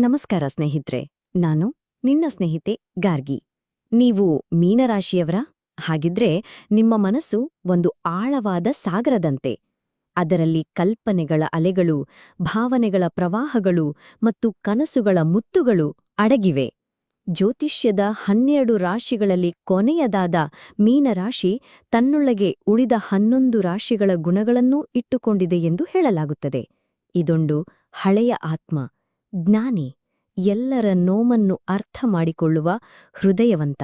ನಮಸ್ಕಾರ ಸ್ನೇಹಿತ್ರೆ. ನಾನು ನಿನ್ನ ಸ್ನೇಹಿತೆ ಗಾರ್ಗಿ. ನೀವು ಮೀನರಾಶಿಯವರ? ಹಾಗಿದ್ರೆ ನಿಮ್ಮ ಮನಸ್ಸು ಒಂದು ಆಳವಾದ ಸಾಗರದಂತೆ. ಅದರಲ್ಲಿ ಕಲ್ಪನೆಗಳ ಅಲೆಗಳು, ಭಾವನೆಗಳ ಪ್ರವಾಹಗಳು ಮತ್ತು ಕನಸುಗಳ ಮುತ್ತುಗಳು ಅಡಗಿವೆ. ಜ್ಯೋತಿಷ್ಯದ ಹನ್ನೆರಡು ರಾಶಿಗಳಲ್ಲಿ ಕೊನೆಯದಾದ ಮೀನರಾಶಿ ತನ್ನೊಳಗೆ ಉಳಿದ ಹನ್ನೊಂದು ರಾಶಿಗಳ ಗುಣಗಳನ್ನೂ ಇಟ್ಟುಕೊಂಡಿದೆ ಎಂದು ಹೇಳಲಾಗುತ್ತದೆ. ಇದೊಂದು ಹಳೆಯ ಆತ್ಮ. ಜ್ಞಾನಿ ಎಲ್ಲರ ನೋಮನ್ನು ಅರ್ಥ ಮಾಡಿಕೊಳ್ಳುವ ಹೃದಯವಂತ.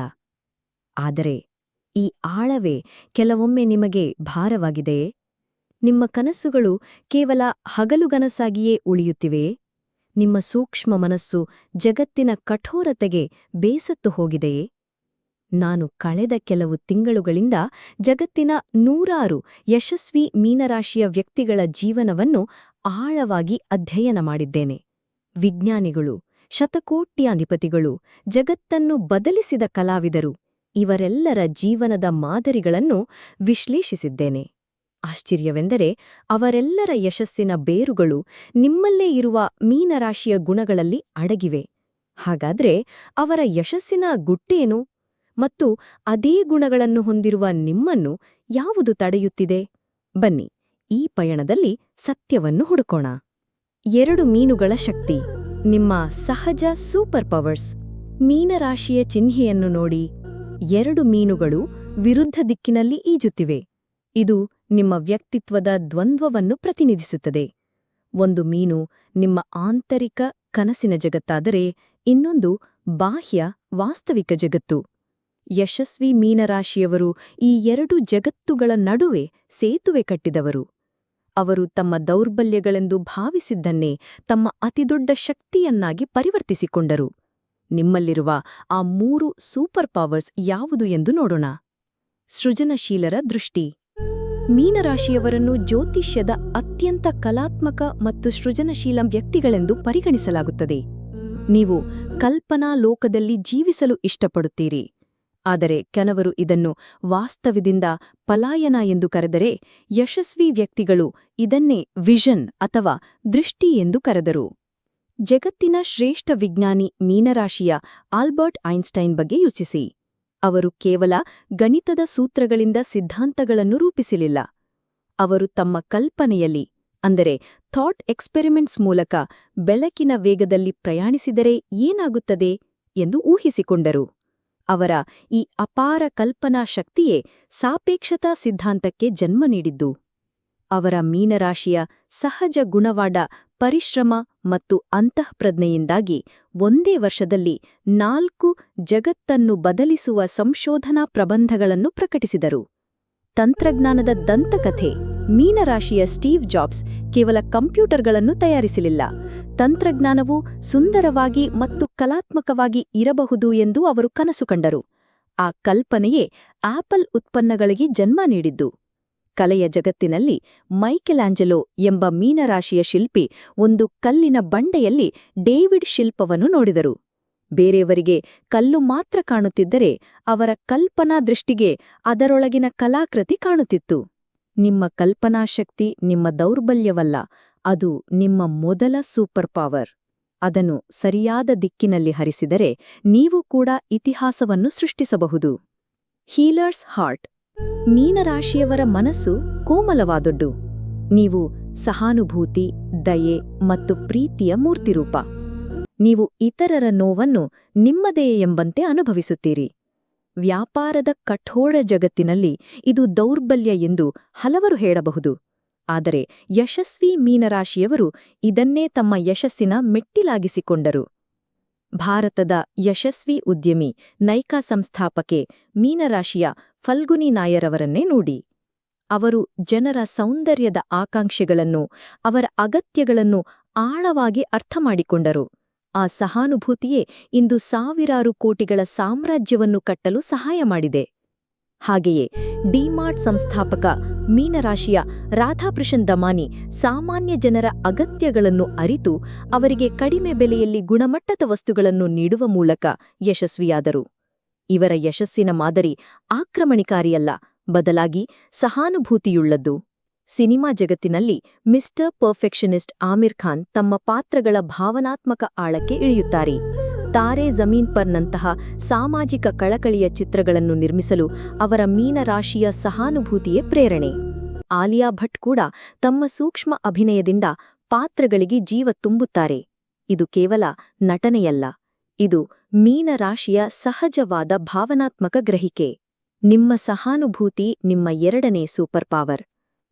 ಆದರೆ ಈ ಆಳವೇ ಕೆಲವೊಮ್ಮೆ ನಿಮಗೆ ಭಾರವಾಗಿದೆಯೇ? ನಿಮ್ಮ ಕನಸುಗಳು ಕೇವಲ ಹಗಲುಗನಸಾಗಿಯೇ ಉಳಿಯುತ್ತಿವೆಯೇ? ನಿಮ್ಮ ಸೂಕ್ಷ್ಮ ಮನಸ್ಸು ಜಗತ್ತಿನ ಕಠೋರತೆಗೆ ಬೇಸತ್ತು ಹೋಗಿದೆಯೇ? ನಾನು ಕಳೆದ ಕೆಲವು ತಿಂಗಳುಗಳಿಂದ ಜಗತ್ತಿನ ನೂರಾರು ಯಶಸ್ವಿ ಮೀನರಾಶಿಯ ವ್ಯಕ್ತಿಗಳ ಜೀವನವನ್ನು ಆಳವಾಗಿ ಅಧ್ಯಯನ ಮಾಡಿದ್ದೇನೆ. ವಿಜ್ಞಾನಿಗಳು, ಶತಕೋಟ್ಯಾಧಿಪತಿಗಳು, ಜಗತ್ತನ್ನು ಬದಲಿಸಿದ ಕಲಾವಿದರು. ಇವರೆಲ್ಲರ ಜೀವನದ ಮಾದರಿಗಳನ್ನು ವಿಶ್ಲೇಷಿಸಿದ್ದೇನೆ. ಆಶ್ಚರ್ಯವೆಂದರೆ ಅವರೆಲ್ಲರ ಯಶಸ್ಸಿನ ಬೇರುಗಳು ನಿಮ್ಮಲ್ಲೇ ಇರುವ ಮೀನರಾಶಿಯ ಗುಣಗಳಲ್ಲಿ ಅಡಗಿವೆ. ಹಾಗಾದ್ರೆ ಅವರ ಯಶಸ್ಸಿನ ಗುಟ್ಟೇನು? ಮತ್ತು ಅದೇ ಗುಣಗಳನ್ನು ಹೊಂದಿರುವ ನಿಮ್ಮನ್ನು ಯಾವುದು ತಡೆಯುತ್ತಿದೆ? ಬನ್ನಿ, ಈ ಪಯಣದಲ್ಲಿ ಸತ್ಯವನ್ನು ಹುಡುಕೋಣ. ಎರಡು ಮೀನುಗಳ ಶಕ್ತಿ. ನಿಮ್ಮ ಸಹಜ ಸೂಪರ್ ಪವರ್ಸ್. ಮೀನರಾಶಿಯ ಚಿಹ್ನೆಯನ್ನು ನೋಡಿ. ಎರಡು ಮೀನುಗಳು ವಿರುದ್ಧ ದಿಕ್ಕಿನಲ್ಲಿ ಈಜುತ್ತಿವೆ. ಇದು ನಿಮ್ಮ ವ್ಯಕ್ತಿತ್ವದ ದ್ವಂದ್ವವನ್ನು ಪ್ರತಿನಿಧಿಸುತ್ತದೆ. ಒಂದು ಮೀನು ನಿಮ್ಮ ಆಂತರಿಕ ಕನಸಿನ ಜಗತ್ತಾದರೆ ಇನ್ನೊಂದು ಬಾಹ್ಯ ವಾಸ್ತವಿಕ ಜಗತ್ತು. ಯಶಸ್ವಿ ಮೀನರಾಶಿಯವರು ಈ ಎರಡು ಜಗತ್ತುಗಳ ನಡುವೆ ಸೇತುವೆ ಕಟ್ಟಿದವರು. ಅವರು ತಮ್ಮ ದೌರ್ಬಲ್ಯಗಳೆಂದು ಭಾವಿಸಿದ್ದನ್ನೇ ತಮ್ಮ ಅತಿದೊಡ್ಡ ಶಕ್ತಿಯನ್ನಾಗಿ ಪರಿವರ್ತಿಸಿಕೊಂಡರು. ನಿಮ್ಮಲ್ಲಿರುವ ಆ ಮೂರು ಸೂಪರ್ ಪವರ್ಸ್ ಯಾವುದು ಎಂದು ನೋಡೋಣ. ಸೃಜನಶೀಲರ ದೃಷ್ಟಿ. ಮೀನರಾಶಿಯವರನ್ನು ಜ್ಯೋತಿಷ್ಯದ ಅತ್ಯಂತ ಕಲಾತ್ಮಕ ಮತ್ತು ಸೃಜನಶೀಲ ವ್ಯಕ್ತಿಗಳೆಂದು ಪರಿಗಣಿಸಲಾಗುತ್ತದೆ. ನೀವು ಕಲ್ಪನಾ ಲೋಕದಲ್ಲಿ ಜೀವಿಸಲು ಇಷ್ಟಪಡುತ್ತೀರಿ. ಆದರೆ ಕೆಲವರು ಇದನ್ನು ವಾಸ್ತವದಿಂದ ಪಲಾಯನ ಎಂದು ಕರೆದರೆ ಯಶಸ್ವಿ ವ್ಯಕ್ತಿಗಳು ಇದನ್ನೇ ವಿಷನ್ ಅಥವಾ ದೃಷ್ಟಿ ಎಂದು ಕರೆದರು. ಜಗತ್ತಿನ ಶ್ರೇಷ್ಠ ವಿಜ್ಞಾನಿ ಮೀನರಾಶಿಯ ಆಲ್ಬರ್ಟ್ ಐನ್ಸ್ಟೈನ್ ಬಗ್ಗೆ ಯೋಚಿಸಿ. ಅವರು ಕೇವಲ ಗಣಿತದ ಸೂತ್ರಗಳಿಂದ ಸಿದ್ಧಾಂತಗಳನ್ನು ರೂಪಿಸಲಿಲ್ಲ. ಅವರು ತಮ್ಮ ಕಲ್ಪನೆಯಲ್ಲಿ, ಅಂದರೆ ಥಾಟ್ ಎಕ್ಸ್ಪೆರಿಮೆಂಟ್ಸ್ ಮೂಲಕ ಬೆಳಕಿನ ವೇಗದಲ್ಲಿ ಪ್ರಯಾಣಿಸಿದರೆ ಏನಾಗುತ್ತದೆ ಎಂದು ಊಹಿಸಿಕೊಂಡರು. ಅವರ ಈ ಅಪಾರ ಕಲ್ಪನಾ ಶಕ್ತಿಯೇ ಸಾಪೇಕ್ಷತಾ ಸಿದ್ಧಾಂತಕ್ಕೆ ಜನ್ಮ ನೀಡಿದ್ದು. ಅವರ ಮೀನರಾಶಿಯ ಸಹಜ ಗುಣವಾಡ ಪರಿಶ್ರಮ ಮತ್ತು ಅಂತಃಪ್ರಜ್ಞೆಯಿಂದಾಗಿ ಒಂದೇ ವರ್ಷದಲ್ಲಿ ನಾಲ್ಕು ಜಗತ್ತನ್ನು ಬದಲಿಸುವ ಸಂಶೋಧನಾ ಪ್ರಬಂಧಗಳನ್ನು ಪ್ರಕಟಿಸಿದರು. ತಂತ್ರಜ್ಞಾನದ ದಂತಕಥೆ ಮೀನರಾಶಿಯ ಸ್ಟೀವ್ ಜಾಬ್ಸ್ ಕೇವಲ ಕಂಪ್ಯೂಟರ್ಗಳನ್ನು ತಯಾರಿಸಲಿಲ್ಲ. ತಂತ್ರಜ್ಞಾನವು ಸುಂದರವಾಗಿ ಮತ್ತು ಕಲಾತ್ಮಕವಾಗಿ ಇರಬಹುದು ಎಂದು ಅವರು ಕನಸು ಕಂಡರು. ಆ ಕಲ್ಪನೆಯೇ ಆಪಲ್ ಉತ್ಪನ್ನಗಳಿಗೆ ಜನ್ಮ ನೀಡಿದ್ದು. ಕಲೆಯ ಜಗತ್ತಿನಲ್ಲಿ ಮೈಕೆಲಾಂಜೆಲೋ ಎಂಬ ಮೀನರಾಶಿಯ ಶಿಲ್ಪಿ ಒಂದು ಕಲ್ಲಿನ ಬಂಡೆಯಲ್ಲಿ ಡೇವಿಡ್ ಶಿಲ್ಪವನ್ನು ನೋಡಿದರು. ಬೇರೆಯವರಿಗೆ ಕಲ್ಲು ಮಾತ್ರ ಕಾಣುತ್ತಿದ್ದರೆ ಅವರ ಕಲ್ಪನಾ ದೃಷ್ಟಿಗೆ ಅದರೊಳಗಿನ ಕಲಾಕೃತಿ ಕಾಣುತ್ತಿತ್ತು. ನಿಮ್ಮ ಕಲ್ಪನಾಶಕ್ತಿ ನಿಮ್ಮ ದೌರ್ಬಲ್ಯವಲ್ಲ. ಅದು ನಿಮ್ಮ ಮೊದಲ ಸೂಪರ್ ಪವರ್. ಅದನ್ನು ಸರಿಯಾದ ದಿಕ್ಕಿನಲ್ಲಿ ಹರಿಸಿದರೆ ನೀವು ಕೂಡ ಇತಿಹಾಸವನ್ನು ಸೃಷ್ಟಿಸಬಹುದು. Healers heart. ಮೀನರಾಶಿಯವರ ಮನಸ್ಸು ಕೋಮಲವಾದೊಡ್ಡು. ನೀವು ಸಹಾನುಭೂತಿ, ದಯೆ ಮತ್ತು ಪ್ರೀತಿಯ ಮೂರ್ತಿರೂಪ. ನೀವು ಇತರರ ನೋವನ್ನು ನಿಮ್ಮದೇ ಎಂಬಂತೆ ಅನುಭವಿಸುತ್ತೀರಿ. ವ್ಯಾಪಾರದ ಕಠೋರ ಜಗತ್ತಿನಲ್ಲಿ ಇದು ದೌರ್ಬಲ್ಯ ಎಂದು ಹಲವರು ಹೇಳಬಹುದು. ಆದರೆ ಯಶಸ್ವಿ ಮೀನರಾಶಿಯವರು ಇದನ್ನೇ ತಮ್ಮ ಯಶಸ್ಸಿನ ಮೆಟ್ಟಿಲಾಗಿಸಿಕೊಂಡರು. ಭಾರತದ ಯಶಸ್ವಿ ಉದ್ಯಮಿ, ನೈಕಾ ಸಂಸ್ಥಾಪಕೆ, ಮೀನರಾಶಿಯ ಫಲ್ಗುನಿ ನಾಯರವರನ್ನೇ ನೋಡಿ. ಅವರು ಜನರ ಸೌಂದರ್ಯದ ಆಕಾಂಕ್ಷೆಗಳನ್ನು, ಅವರ ಅಗತ್ಯಗಳನ್ನು ಆಳವಾಗಿ ಅರ್ಥಮಾಡಿಕೊಂಡರು. ಆ ಸಹಾನುಭೂತಿಯೇ ಇಂದು ಸಾವಿರಾರು ಕೋಟಿಗಳ ಸಾಮ್ರಾಜ್ಯವನ್ನು ಕಟ್ಟಲು ಸಹಾಯ ಮಾಡಿದೆ. ಹಾಗೆಯೇ ಡಿಮಾರ್ಟ್ ಸಂಸ್ಥಾಪಕ ಮೀನರಾಶಿಯ ರಾಧಾಕೃಷ್ಣನ್ ದಮಾನಿ ಸಾಮಾನ್ಯ ಜನರ ಅಗತ್ಯಗಳನ್ನು ಅರಿತು ಅವರಿಗೆ ಕಡಿಮೆ ಬೆಲೆಯಲ್ಲಿ ಗುಣಮಟ್ಟದ ವಸ್ತುಗಳನ್ನು ನೀಡುವ ಮೂಲಕ ಯಶಸ್ವಿಯಾದರು. ಇವರ ಯಶಸ್ಸಿನ ಮಾದರಿ ಆಕ್ರಮಣಿಕಾರಿಯಲ್ಲ, ಬದಲಾಗಿ ಸಹಾನುಭೂತಿಯುಳ್ಳದ್ದು. ಸಿನಿಮಾ ಜಗತ್ತಿನಲ್ಲಿ ಮಿಸ್ಟರ್ ಪರ್ಫೆಕ್ಷನಿಸ್ಟ್ ಆಮಿರ್ ಖಾನ್ ತಮ್ಮ ಪಾತ್ರಗಳ ಭಾವನಾತ್ಮಕ ಆಳಕ್ಕೆ ಇಳಿಯುತ್ತಾರೆ. ತಾರೆ ಜಮೀನ್ ಪರ್ನಂತಹ ಸಾಮಾಜಿಕ ಕಳಕಳಿಯ ಚಿತ್ರಗಳನ್ನು ನಿರ್ಮಿಸಲು ಅವರ ಮೀನರಾಶಿಯ ಸಹಾನುಭೂತಿಯೇ ಪ್ರೇರಣೆ. ಆಲಿಯಾ ಭಟ್ ಕೂಡ ತಮ್ಮ ಸೂಕ್ಷ್ಮ ಅಭಿನಯದಿಂದ ಪಾತ್ರಗಳಿಗೆ ಜೀವ ತುಂಬುತ್ತಾರೆ. ಇದು ಕೇವಲ ನಟನೆಯಲ್ಲ, ಇದು ಮೀನರಾಶಿಯ ಸಹಜವಾದ ಭಾವನಾತ್ಮಕ ಗ್ರಹಿಕೆ. ನಿಮ್ಮ ಸಹಾನುಭೂತಿ ನಿಮ್ಮ ಎರಡನೇ ಸೂಪರ್ ಪವರ್.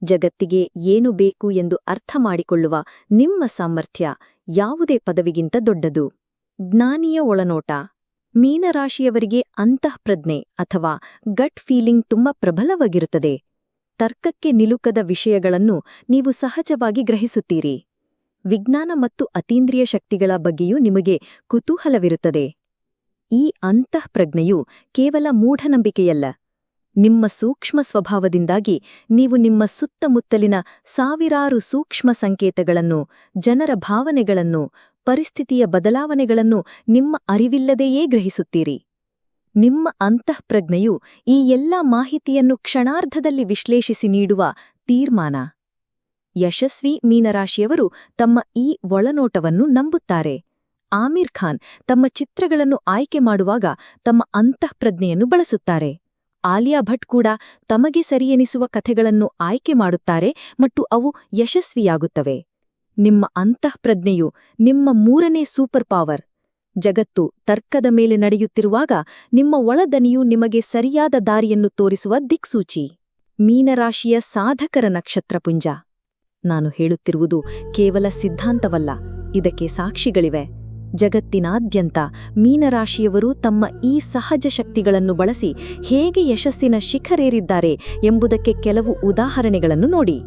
ಜಗತ್ತಿಗೆ ಏನು ಬೇಕು ಎಂದು ಅರ್ಥ ಮಾಡಿಕೊಳ್ಳುವ ನಿಮ್ಮ ಸಾಮರ್ಥ್ಯ ಯಾವುದೇ ಪದವಿಗಿಂತ ದೊಡ್ಡದು. ಜ್ಞಾನಿಯ ಒಳನೋಟ. ಮೀನರಾಶಿಯವರಿಗೆ ಅಂತಃಪ್ರಜ್ಞೆ ಅಥವಾ ಗಟ್ ಫೀಲಿಂಗ್ ತುಂಬ ಪ್ರಬಲವಾಗಿರುತ್ತದೆ. ತರ್ಕಕ್ಕೆ ನಿಲುಕದ ವಿಷಯಗಳನ್ನು ನೀವು ಸಹಜವಾಗಿ ಗ್ರಹಿಸುತ್ತೀರಿ. ವಿಜ್ಞಾನ ಮತ್ತು ಅತೀಂದ್ರಿಯ ಶಕ್ತಿಗಳ ಬಗ್ಗೆಯೂ ನಿಮಗೆ ಕುತೂಹಲವಿರುತ್ತದೆ. ಈ ಅಂತಃಪ್ರಜ್ಞೆಯು ಕೇವಲ ಮೂಢನಂಬಿಕೆಯಲ್ಲ. ನಿಮ್ಮ ಸೂಕ್ಷ್ಮ ಸ್ವಭಾವದಿಂದಾಗಿ ನೀವು ನಿಮ್ಮ ಸುತ್ತಮುತ್ತಲಿನ ಸಾವಿರಾರು ಸೂಕ್ಷ್ಮ ಸಂಕೇತಗಳನ್ನು, ಜನರ ಭಾವನೆಗಳನ್ನು ಪರಿಸ್ಥಿತಿಯ ಬದಲಾವಣೆಗಳನ್ನು ನಿಮ್ಮ ಅರಿವಿಲ್ಲದೆಯೇ ಗ್ರಹಿಸುತ್ತೀರಿ. ನಿಮ್ಮ ಅಂತಃಪ್ರಜ್ಞೆಯು ಈ ಎಲ್ಲ ಮಾಹಿತಿಯನ್ನು ಕ್ಷಣಾರ್ಧದಲ್ಲಿ ವಿಶ್ಲೇಷಿಸಿ ನೀಡುವ ತೀರ್ಮಾನ. ಯಶಸ್ವಿ ಮೀನರಾಶಿಯವರು ತಮ್ಮ ಈ ಒಳನೋಟವನ್ನು ನಂಬುತ್ತಾರೆ. ಆಮಿರ್ ಖಾನ್ ತಮ್ಮ ಚಿತ್ರಗಳನ್ನು ಆಯ್ಕೆ ಮಾಡುವಾಗ ತಮ್ಮ ಅಂತಃಪ್ರಜ್ಞೆಯನ್ನು ಬಳಸುತ್ತಾರೆ. ಆಲಿಯಾ ಭಟ್ ಕೂಡ ತಮಗೆ ಸರಿಯೆನಿಸುವ ಕಥೆಗಳನ್ನು ಆಯ್ಕೆ ಮಾಡುತ್ತಾರೆ ಮತ್ತು ಅವು ಯಶಸ್ವಿಯಾಗುತ್ತವೆ. ನಿಮ್ಮ ಅಂತಃಪ್ರಜ್ಞೆಯು ನಿಮ್ಮ ಮೂರನೇ ಸೂಪರ್ ಪವರ್. ಜಗತ್ತು ತರ್ಕದ ಮೇಲೆ ನಡೆಯುತ್ತಿರುವಾಗ ನಿಮ್ಮ ಒಳದನಿಯು ನಿಮಗೆ ಸರಿಯಾದ ದಾರಿಯನ್ನು ತೋರಿಸುವ ದಿಕ್ಸೂಚಿ. ಮೀನರಾಶಿಯ ಸಾಧಕರ ನಕ್ಷತ್ರಪುಂಜ ನಾನು ಹೇಳುತ್ತಿರುವುದು ಕೇವಲ ಸಿದ್ಧಾಂತವಲ್ಲ, ಇದಕ್ಕೆ ಸಾಕ್ಷಿಗಳಿವೆ. ಜಗತ್ತಿನಾದ್ಯಂತ ಮೀನರಾಶಿಯವರು ತಮ್ಮ ಈ ಸಹಜ ಶಕ್ತಿಗಳನ್ನು ಬಳಸಿ ಹೇಗೆ ಯಶಸ್ಸಿನ ಶಿಖರೇರಿದ್ದಾರೆ ಎಂಬುದಕ್ಕೆ ಕೆಲವು ಉದಾಹರಣೆಗಳನ್ನು ನೋಡಿ.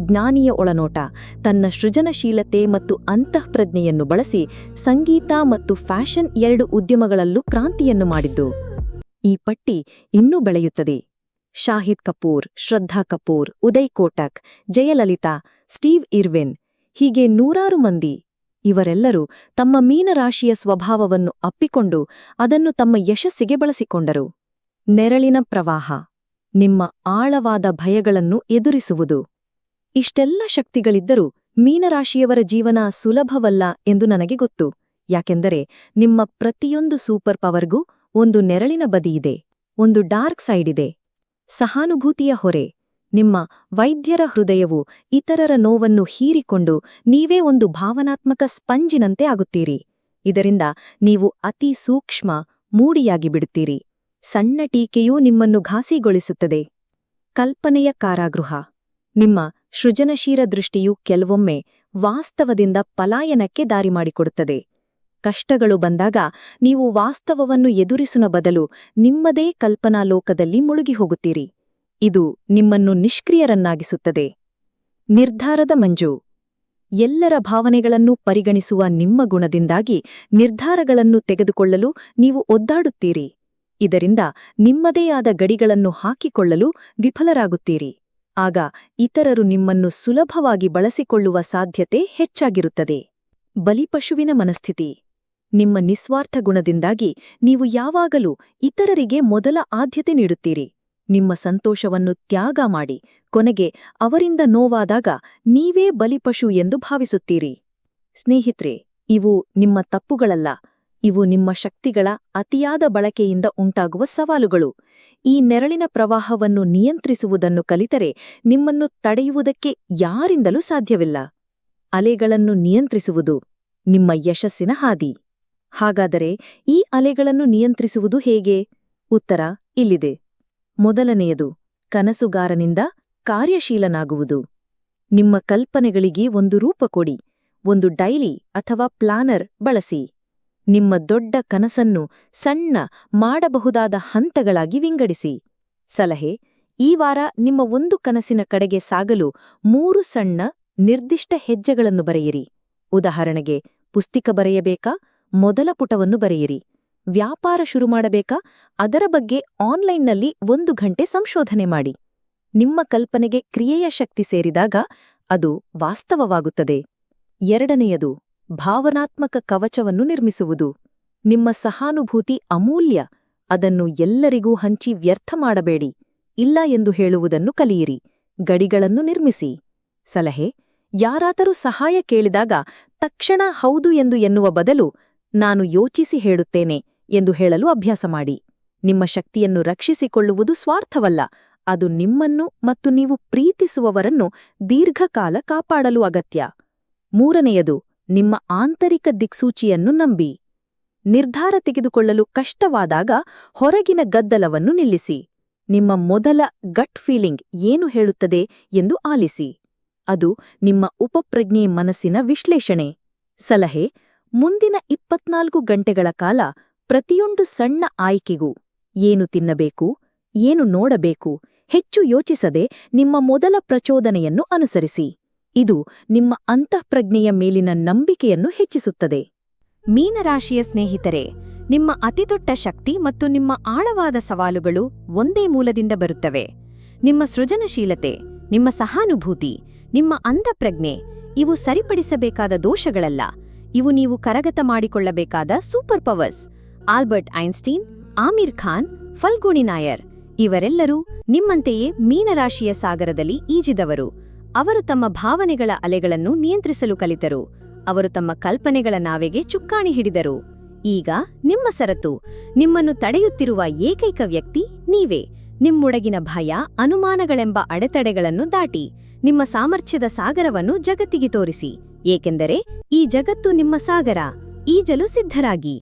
ಜ್ಞಾನಿಯ ಒಳನೋಟ, ತನ್ನ ಸೃಜನಶೀಲತೆ ಮತ್ತು ಅಂತಃಪ್ರಜ್ಞೆಯನ್ನು ಬಳಸಿ ಸಂಗೀತ ಮತ್ತು ಫ್ಯಾಷನ್ ಎರಡು ಉದ್ಯಮಗಳಲ್ಲೂ ಕ್ರಾಂತಿಯನ್ನು ಮಾಡಿದ್ದು. ಈ ಪಟ್ಟಿ ಇನ್ನೂ ಬೆಳೆಯುತ್ತದೆ. ಶಾಹಿದ್ ಕಪೂರ್, ಶ್ರದ್ಧಾ ಕಪೂರ್, ಉದಯ್ ಕೋಟಕ್, ಜಯಲಲಿತಾ, ಸ್ಟೀವ್ ಇರ್ವಿನ್, ಹೀಗೆ ನೂರಾರು ಮಂದಿ. ಇವರೆಲ್ಲರೂ ತಮ್ಮ ಮೀನರಾಶಿಯ ಸ್ವಭಾವವನ್ನು ಅಪ್ಪಿಕೊಂಡು ಅದನ್ನು ತಮ್ಮ ಯಶಸ್ಸಿಗೆ ಬಳಸಿಕೊಂಡರು. ನೆರಳಿನ ಪ್ರವಾಹ, ನಿಮ್ಮ ಆಳವಾದ ಭಯಗಳನ್ನು ಎದುರಿಸುವುದು. ಇಷ್ಟೆಲ್ಲ ಶಕ್ತಿಗಳಿದ್ದರೂ ಮೀನರಾಶಿಯವರ ಜೀವನ ಸುಲಭವಲ್ಲ ಎಂದು ನನಗೆ ಗೊತ್ತು. ಯಾಕೆಂದರೆ ನಿಮ್ಮ ಪ್ರತಿಯೊಂದು ಸೂಪರ್ ಪವರ್ಗೂ ಒಂದು ನೆರಳಿನ ಬದಿಯಿದೆ ಒಂದು ಡಾರ್ಕ್ ಸೈಡ್ ಇದೆ. ಸಹಾನುಭೂತಿಯ ಹೊರೆ, ನಿಮ್ಮ ವೈದ್ಯರ ಹೃದಯವು ಇತರರ ನೋವನ್ನು ಹೀರಿಕೊಂಡು ನೀವೇ ಒಂದು ಭಾವನಾತ್ಮಕ ಸ್ಪಂಜಿನಂತೆ ಆಗುತ್ತೀರಿ. ಇದರಿಂದ ನೀವು ಅತಿ ಸೂಕ್ಷ್ಮ, ಮೂಡಿಯಾಗಿ ಬಿಡುತ್ತೀರಿ. ಸಣ್ಣ ಟೀಕೆಯೂ ನಿಮ್ಮನ್ನು ಘಾಸಿಗೊಳಿಸುತ್ತದೆ. ಕಲ್ಪನೆಯ ಕಾರಾಗೃಹ. ನಿಮ್ಮ ಸೃಜನಶೀಲ ದೃಷ್ಟಿಯು ಕೆಲವೊಮ್ಮೆ ವಾಸ್ತವದಿಂದ ಪಲಾಯನಕ್ಕೆ ದಾರಿ ಮಾಡಿಕೊಡುತ್ತದೆ ಕಷ್ಟಗಳು ಬಂದಾಗ ನೀವು ವಾಸ್ತವವನ್ನು ಎದುರಿಸುವ ಬದಲು ನಿಮ್ಮದೇ ಕಲ್ಪನಾ ಲೋಕದಲ್ಲಿ ಮುಳುಗಿ ಹೋಗುತ್ತೀರಿ ಇದು ನಿಮ್ಮನ್ನು ನಿಷ್ಕ್ರಿಯರನ್ನಾಗಿಸುತ್ತದೆ. ನಿರ್ಧಾರದ ಮಂಜು. ಎಲ್ಲರ ಭಾವನೆಗಳನ್ನು ಪರಿಗಣಿಸುವ ನಿಮ್ಮ ಗುಣದಿಂದಾಗಿ ನಿರ್ಧಾರಗಳನ್ನು ತೆಗೆದುಕೊಳ್ಳಲು ನೀವು ಒದ್ದಾಡುತ್ತೀರಿ. ಇದರಿಂದ ನಿಮ್ಮದೇ ಆದ ಗಡಿಗಳನ್ನು ಹಾಕಿಕೊಳ್ಳಲು ವಿಫಲರಾಗುತ್ತೀರಿ. ಆಗ ಇತರರು ನಿಮ್ಮನ್ನು ಸುಲಭವಾಗಿ ಬಳಸಿಕೊಳ್ಳುವ ಸಾಧ್ಯತೆ ಹೆಚ್ಚಾಗಿರುತ್ತದೆ. ಬಲಿಪಶುವಿನ ಮನಸ್ಥಿತಿ. ನಿಮ್ಮ ನಿಸ್ವಾರ್ಥ ಗುಣದಿಂದಾಗಿ ನೀವು ಯಾವಾಗಲೂ ಇತರರಿಗೆ ಮೊದಲ ಆದ್ಯತೆ ನೀಡುತ್ತೀರಿ. ನಿಮ್ಮ ಸಂತೋಷವನ್ನು ತ್ಯಾಗ ಮಾಡಿ. ಕೊನೆಗೆ ಅವರಿಂದ ನೋವಾದಾಗ ನೀವೇ ಬಲಿಪಶು ಎಂದು ಭಾವಿಸುತ್ತೀರಿ. ಸ್ನೇಹಿತ್ರೆ, ಇವು ನಿಮ್ಮ ತಪ್ಪುಗಳಲ್ಲ. ಇವು ನಿಮ್ಮ ಶಕ್ತಿಗಳ ಅತಿಯಾದ ಬಳಕೆಯಿಂದ ಉಂಟಾಗುವ ಸವಾಲುಗಳು. ಈ ನೆರಳಿನ ಪ್ರವಾಹವನ್ನು ನಿಯಂತ್ರಿಸುವುದನ್ನು ಕಲಿತರೆ ನಿಮ್ಮನ್ನು ತಡೆಯುವುದಕ್ಕೆ ಯಾರಿಂದಲೂ ಸಾಧ್ಯವಿಲ್ಲ. ಅಲೆಗಳನ್ನು ನಿಯಂತ್ರಿಸುವುದು ನಿಮ್ಮ ಯಶಸ್ಸಿನ ಹಾದಿ. ಹಾಗಾದರೆ ಈ ಅಲೆಗಳನ್ನು ನಿಯಂತ್ರಿಸುವುದು ಹೇಗೆ? ಉತ್ತರ ಇಲ್ಲಿದೆ. ಮೊದಲನೆಯದು, ಕನಸುಗಾರನಿಂದ ಕಾರ್ಯಶೀಲನಾಗುವುದು. ನಿಮ್ಮ ಕಲ್ಪನೆಗಳಿಗೆ ಒಂದು ರೂಪ ಕೊಡಿ, ಒಂದು ಡೈಲಿ ಅಥವಾ ಪ್ಲಾನರ್ ಬಳಸಿ. ನಿಮ್ಮ ದೊಡ್ಡ ಕನಸನ್ನು ಸಣ್ಣ ಮಾಡಬಹುದಾದ ಹಂತಗಳಾಗಿ ವಿಂಗಡಿಸಿ. ಸಲಹೆ, ಈ ವಾರ ನಿಮ್ಮ ಒಂದು ಕನಸಿನ ಕಡೆಗೆ ಸಾಗಲು ಮೂರು ಸಣ್ಣ, ನಿರ್ದಿಷ್ಟ ಹೆಜ್ಜೆಗಳನ್ನು ಬರೆಯಿರಿ. ಉದಾಹರಣೆಗೆ, ಪುಸ್ತಿಕ ಬರೆಯಬೇಕಾ? ಮೊದಲ ಪುಟವನ್ನು ಬರೆಯಿರಿ. ವ್ಯಾಪಾರ ಶುರು ಮಾಡಬೇಕಾ? ಅದರ ಬಗ್ಗೆ ಆನ್ಲೈನ್ನಲ್ಲಿ ಒಂದು ಗಂಟೆ ಸಂಶೋಧನೆ ಮಾಡಿ. ನಿಮ್ಮ ಕಲ್ಪನೆಗೆ ಕ್ರಿಯೆಯ ಶಕ್ತಿ ಸೇರಿದಾಗ ಅದು ವಾಸ್ತವವಾಗುತ್ತದೆ. ಎರಡನೆಯದು ಭಾವನಾತ್ಮಕ ಕವಚವನ್ನು ನಿರ್ಮಿಸುವುದು. ನಿಮ್ಮ ಸಹಾನುಭೂತಿ ಅಮೂಲ್ಯ. ಅದನ್ನು ಎಲ್ಲರಿಗೂ ಹಂಚಿ ವ್ಯರ್ಥ ಮಾಡಬೇಡಿ. ಇಲ್ಲ ಎಂದು ಹೇಳುವುದನ್ನು ಕಲಿಯಿರಿ. ಗಡಿಗಳನ್ನು ನಿರ್ಮಿಸಿ. ಸಲಹೆ, ಯಾರಾದರೂ ಸಹಾಯ ಕೇಳಿದಾಗ, ತಕ್ಷಣ ಹೌದು ಎಂದು ಎನ್ನುವ ಬದಲು ನಾನು ಯೋಚಿಸಿ ಹೇಳುತ್ತೇನೆ ಎಂದು ಹೇಳಲು ಅಭ್ಯಾಸ ಮಾಡಿ. ನಿಮ್ಮ ಶಕ್ತಿಯನ್ನು ರಕ್ಷಿಸಿಕೊಳ್ಳುವುದು ಸ್ವಾರ್ಥವಲ್ಲ. ಅದು ನಿಮ್ಮನ್ನು ಮತ್ತು ನೀವು ಪ್ರೀತಿಸುವವರನ್ನು ದೀರ್ಘಕಾಲ ಕಾಪಾಡಲು ಅಗತ್ಯ. ಮೂರನೆಯದು ನಿಮ್ಮ ಆಂತರಿಕ ದಿಕ್ಸೂಚಿಯನ್ನು ನಂಬಿ. ನಿರ್ಧಾರ ತೆಗೆದುಕೊಳ್ಳಲು ಕಷ್ಟವಾದಾಗ ಹೊರಗಿನ ಗದ್ದಲವನ್ನು ನಿಲ್ಲಿಸಿ. ನಿಮ್ಮ ಮೊದಲ ಗಟ್ ಫೀಲಿಂಗ್ ಏನು ಹೇಳುತ್ತದೆ ಎಂದು ಆಲಿಸಿ. ಅದು ನಿಮ್ಮ ಉಪಪ್ರಜ್ಞೆ ಮನಸ್ಸಿನ ವಿಶ್ಲೇಷಣೆ. ಸಲಹೆ, ಮುಂದಿನ ಇಪ್ಪತ್ನಾಲ್ಕು ಗಂಟೆಗಳ ಕಾಲ ಪ್ರತಿಯೊಂದು ಸಣ್ಣ ಆಯ್ಕೆಗೂ ಏನು ತಿನ್ನಬೇಕು, ಏನು ನೋಡಬೇಕು, ಹೆಚ್ಚು ಯೋಚಿಸದೆ ನಿಮ್ಮ ಮೊದಲ ಪ್ರಚೋದನೆಯನ್ನು ಅನುಸರಿಸಿ. ಇದು ನಿಮ್ಮ ಅಂತಃಪ್ರಜ್ಞೆಯ ಮೇಲಿನ ನಂಬಿಕೆಯನ್ನು ಹೆಚ್ಚಿಸುತ್ತದೆ. ಮೀನರಾಶಿಯ ಸ್ನೇಹಿತರೆ, ನಿಮ್ಮ ಅತಿದೊಡ್ಡ ಶಕ್ತಿ ಮತ್ತು ನಿಮ್ಮ ಆಳವಾದ ಸವಾಲುಗಳು ಒಂದೇ ಮೂಲದಿಂದ ಬರುತ್ತವೆ. ನಿಮ್ಮ ಸೃಜನಶೀಲತೆ, ನಿಮ್ಮ ಸಹಾನುಭೂತಿ, ನಿಮ್ಮ ಅಂತಃಪ್ರಜ್ಞೆ, ಇವು ಸರಿಪಡಿಸಬೇಕಾದ ದೋಷಗಳಲ್ಲ. ಇವು ನೀವು ಕರಗತ ಮಾಡಿಕೊಳ್ಳಬೇಕಾದ super powers. Albert Einstein, Aamir Khan, Falguni Nayar, ಇವರೆಲ್ಲರೂ ನಿಮ್ಮಂತೆಯೇ ಮೀನರಾಶಿಯ ಸಾಗರದಲ್ಲಿ ಈಜಿದವರು. ಅವರು ತಮ್ಮ ಭಾವನೆಗಳ ಅಲೆಗಳನ್ನು ನಿಯಂತ್ರಿಸಲು ಕಲಿತರು. ಅವರು ತಮ್ಮ ಕಲ್ಪನೆಗಳ ನಾವೆಗೆ ಚುಕ್ಕಾಣಿ ಹಿಡಿದರು. ಈಗ ನಿಮ್ಮ ಸರತು, ನಿಮ್ಮನ್ನು ತಡೆಯುತ್ತಿರುವ ಏಕೈಕ ವ್ಯಕ್ತಿ ನೀವೇ. ನಿಮ್ಮೊಡಗಿನ ಭಯ, ಅನುಮಾನಗಳೆಂಬ ಅಡೆತಡೆಗಳನ್ನು ದಾಟಿ. ನಿಮ್ಮ ಸಾಮರ್ಥ್ಯದ ಸಾಗರವನ್ನು ಜಗತ್ತಿಗೆ ತೋರಿಸಿ. ಏಕೆಂದರೆ ಈ ಜಗತ್ತು ನಿಮ್ಮ ಸಾಗರ, ಈಜಲು ಸಿದ್ಧರಾಗಿ.